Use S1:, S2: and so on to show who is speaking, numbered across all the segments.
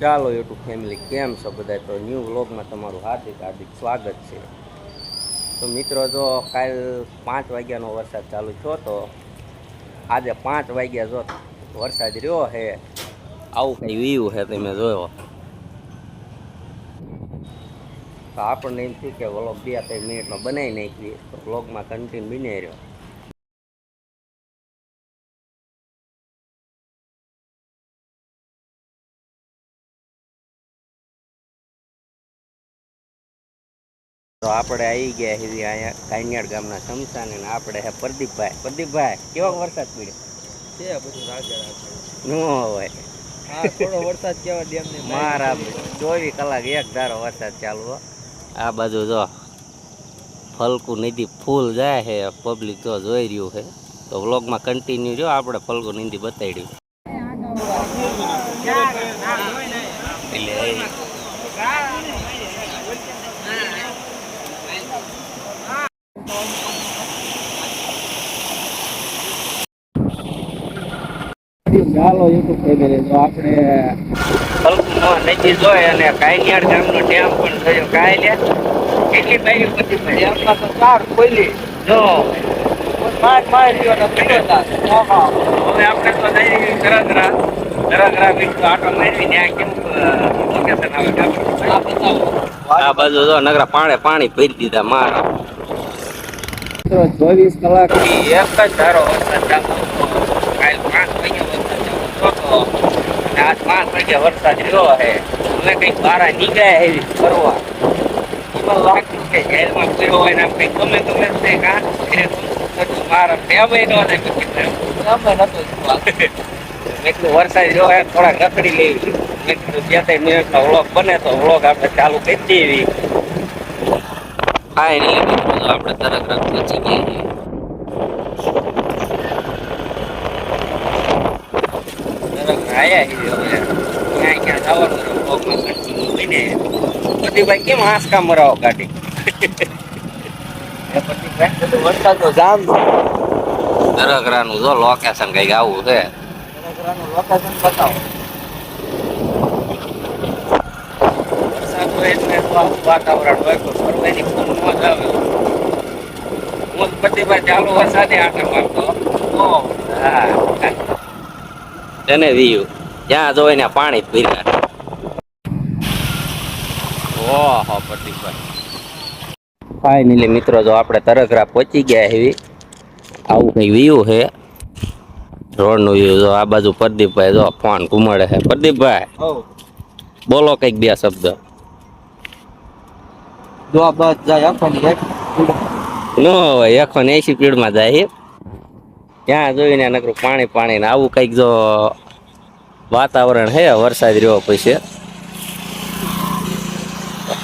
S1: ચાલો YouTube family કેમ છો બધા તો ન્યૂ વ્લોગમાં તમારું હાર્દિક હાર્દિક સ્વાગત છે. તો મિત્રો, જો કાલ પાંચ વાગ્યાનો વરસાદ ચાલુ થયો તો આજે પાંચ વાગ્યા જો વરસાદ રહ્યો હે, આવું કંઈ વ્યૂ છે તમે જોયો. તો આપણને એમ થયું કે વ્લોગ બે ત્રણ મિનિટમાં બનાવી નાખીએ. તો વ્લોગમાં કન્ટિન્યુ બની રહ્યો. તો આપણે આવી ગયા છીએ અહીંયા કાનિયાડ ગામના સમસાન અને આપણે હે પ્રદીપભાઈ. પ્રદીપભાઈ કેવો વરસાદ પડ્યો?
S2: છે બધું રાજા
S1: ન હોય.
S2: થોડો વરસાદ કેવા ડેમ ને
S1: મારા ચોવીસ કલાક એક ધારો વરસાદ ચાલુ આ બાજુ જો ફલકુ નદી ફૂલ જાય છે પબ્લિક જો જોઈ રહ્યું છે તો વ્લોગમાં કન્ટિન્યુ રહ્યો આપણે ફલકુ નદી બતાવી એટલે ચાલો યુટ્યુબ ફેમિલી તો આપણે ફલકુમાં નદી જોઈ અને કાયનિયાડ ગામનો ડેમ પણ જોયો કાય લે? કેટલી બારી પછી
S2: ડેમમાં તો ચાર ખોલી
S1: જો
S2: માર માર રહ્યો ને
S1: હવે આપણે તો જઈ આટો મારવી ત્યાં કેમ લોકેશન આવે?
S2: આ બતાવો.
S1: આ બાજુ જો નગરા પાણે પાણી ભરી દીધા મારા. ચોવીસ કલાકથી એક જ ધારો વરસાદ કાલ પાંચ વાગે વરસાદ ચાલુ થયો હતો. આજ પાંચ વાગે વરસાદ રહ્યો છે અમે કંઈક બહાર નીકળ્યા એવી ફરવા. એમાં લાગ્યું કે જેલમાં પડ્યો હોય ને આમ કંઈક ગમે ગમે તે મારા ટેબે ન ને
S2: અમે નતો
S1: એટલું વરસાદ રહ્યો હોય થોડાક રખડી લેવી મેં કીધું બે ત્રણ મિનિટનો વ્લોગ બને તો વ્લોગ આપણે ચાલુ કરી દેવી હા, એટલે આપણે તરત રખ પહોંચી ગયા છીએ તરત આયા છીએ હવે ક્યાં ક્યાં જવાનું છે વ્લોગમાં કન્ટિન્યુ બને બધી ભાઈ કેમ આંસકા મરાવો કાઢી એ બધી ભાઈ
S2: બધું વરસાદ તો જામ છે
S1: તરગરાનું જો લોકેશન કંઈક આવું છે
S2: વડોદરાનું લોકેશન બતાવો
S1: વરસાદ હોય એટલે તો આવું વાતાવરણ હોય તો ફરવાની ફૂલ મોજ આવે હું પ્રતિભા ચાલુ વરસાદે આટા મારતો
S2: ઓહ,
S1: હા એને વીયું જ્યાં જોઈ ને પાણી જ પીર્યા ઓહો પ્રતિકભાઈ ફાઇનલી મિત્રો જો આપણે તરગરા પહોંચી ગયા એવી આવું કઈ વ્યૂ છે રોડનું વ્યૂ જો આ બાજુ પ્રદીપભાઈ જો ફોન ઘુમાડે છે પ્રદીપભાઈ બોલો કંઈક બે શબ્દ.
S2: જો બસ જાય
S1: ન હોય ને એસી પીડમાં જાય. ત્યાં જોઈને નકરું પાણી પાણી ને આવું કંઈક જો વાતાવરણ છે વરસાદ રહ્યો પછી.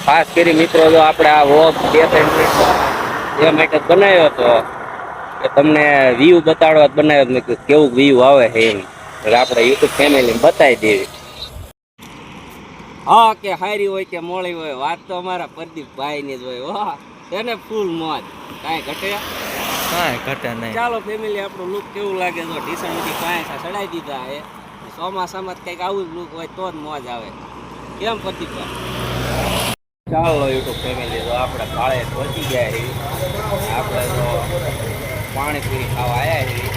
S1: ખાસ કરી મિત્રો, જો આપણે આ વોક બે ત્રણ મિનિટ એ માટે બનાવ્યો હતો કે તમને વ્યૂ બતાડવા બનાવ્યો. મેં કેવું વ્યૂ આવે છે એમ. આપણે યુટ્યુબ ફેમિલી બતાવી દેવી. હા, કે હારી હોય કે મોળી હોય, વાત તો અમારા પ્રદીપભાઈ ની જ હોય વાહ તેને ફૂલ મોજ. કાંઈ ઘટે?
S2: કાંઈ ઘટે નહીં.
S1: ચાલો ફેમિલી આપણું લુક કેવું લાગે? તો ઢીસણ કાંઈ ચડાવી દીધા હે ચોમાસામાં જ કંઈક આવું જ લુક હોય તો જ મોજ આવે. કેમ પ્રદીપભાઈ ચાલો યુટ્યુબ ફેમિલી તો આપણે કાળે પહોંચી ગયા છીએ. આપણે તો પાણીપુરી ખાવા આવ્યા છીએ.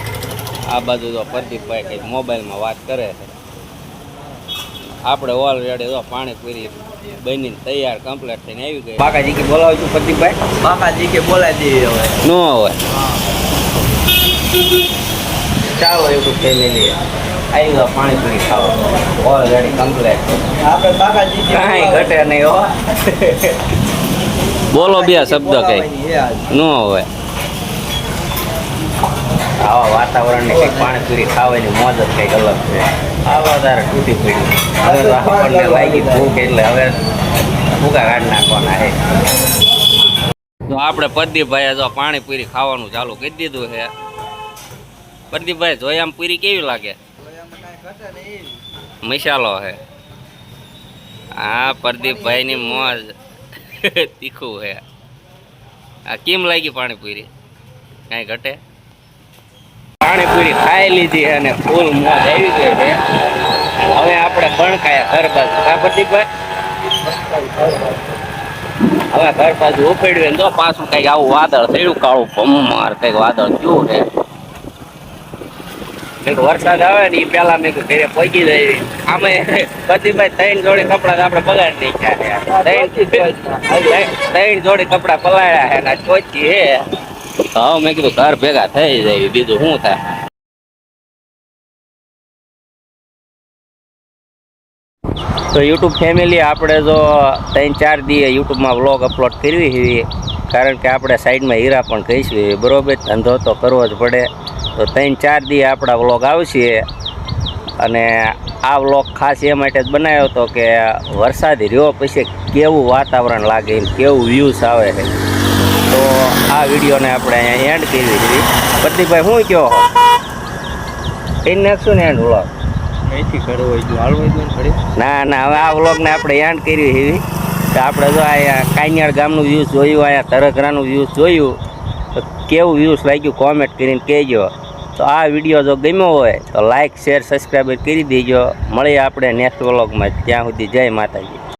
S1: આ બાજુ તો પ્રદીપભાઈ કંઈક મોબાઈલમાં વાત કરે છે. આપણે ઓલરેડી તો પાણીપુરી બનીને તૈયાર કમ્પ્લીટ થઈને આવી ગઈ બાકાજી કે બોલાવું છું પ્રદીપભાઈ.
S2: બાકાજી કે બોલાવી દઈએ હવે.
S1: ન હોય. ચાલો યુટ્યુબ ફેમિલી આવી ગયો પાણીપુરી ખાવા. ઓલરેડી કમ્પ્લેટ
S2: આપણે કાકાજી
S1: કાંઈ ઘટે નહીં હો. બોલો બે શબ્દ કઈ. ન હોય. આવા વાતાવરણને કંઈક પાણીપુરી ખાવાની મોજ જ કંઈક અલગ છે. આવા તારે તૂટી પડી હવે તો આપણને લાગી ભૂખ એટલે હવે ભૂકા કાઢી નાખવાના છે. તો આપણે પ્રદીપભાઈએ જો પાણીપુરી ખાવાનું ચાલુ કરી દીધું છે. પ્રદીપભાઈ, જોયામ પૂરી કેવી લાગે?
S2: એમાં
S1: હે. હા પ્રદીપભાઈ ની મોજ તીખું હે. આ કેમ લાગી પાણીપુરી? કાંઈ ઘટે? પાણીપુરી ખાઈ લીધી અને ફૂલ મોજ આવી ગઈ છે હવે આપણે બણકાયા ઘર બાજુ હા, પ્રદીપભાઈ? હવે ઘર બાજુ ઉપેડ્યું તો પાછું કંઈક આવું વાદળ થયું, કાળું ભમમાર કંઈક વાદળ થયું છે વરસાદ આવે ને એ પેલા મેં ઘરે પહોંચી જાય. આમે પ્રદીપભાઈ ત્રણ જોડી કપડા આપણે બગાડી નહીં છે ત્રણ જોડી કપડા પલાળ્યા ને આજ હે હા, મેં કીધું ઘર ભેગા થઈ જાય. બીજું શું થાય? તો યુટ્યુબ ફેમિલી આપણે જો ત્રણ ચાર દીએ યુટ્યુબમાં વ્લોગ અપલોડ કરવી છે, કારણ કે આપણે સાઈડમાં હીરા પણ કહીશું બરોબર? ધંધો તો કરવો જ પડે. તો ત્રણ ચાર દી આપણા વ્લોગ આવશે. અને આ વ્લોગ ખાસ એ માટે જ બનાવ્યો હતો કે વરસાદ રહ્યો પછી કેવું વાતાવરણ લાગે કેવું વ્યૂઝ આવે છે. તો આ વિડીયોને આપણે અહીંયા એન્ડ કરવી હતી પ્રદીપભાઈ શું કહો એને નાખશું ને એન્ડ વ્લોગ ના ના હવે આ વ્લોગને આપણે એન્ડ કરી એવી તો આપણે જો અહીંયા કાનિયાળ ગામનું વ્યૂઝ જોયું અહીંયા તરકરાનું વ્યૂઝ જોયું તો કેવું વ્યૂઝ લાગ્યું? કોમેન્ટ કરીને કહેજો. તો આ વીડિયો જો ગમ્યો હોય તો લાઇક શેર સબસ્ક્રાઈબ કરી દેજો. મળીએ આપણે નેક્સ્ટ વ્લોગમાં ત્યાં સુધી જય માતાજી.